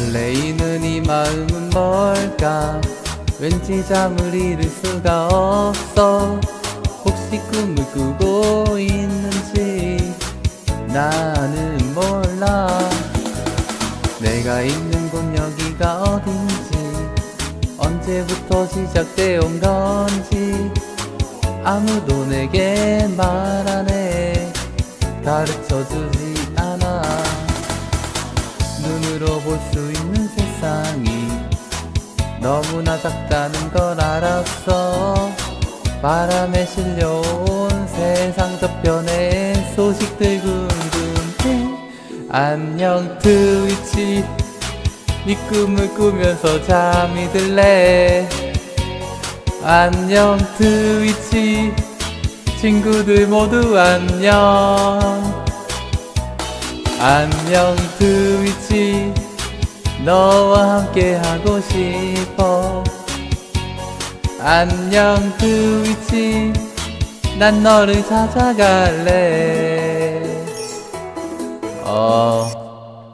설레이는 이 마음은 뭘까? 왠지 잠을 이룰 수가 없어. 혹시 꿈을 꾸고 있는지 나는 몰라. 내가 있는 곳 여기가 어딘지 언제부터 시작되온 건지 아무도 내게 말 안 해 가르쳐 주지 너무나 작다는 걸 알았어. 바람에 실려온 세상 저편의 소식들 궁금해. 안녕 트위치. 네 꿈을 꾸면서 잠이 들래. 안녕 트위치. 친구들 모두 안녕. 안녕 트위치. 너와 함께 하고 싶어 안녕 트위치. 난 너를 찾아갈래. 어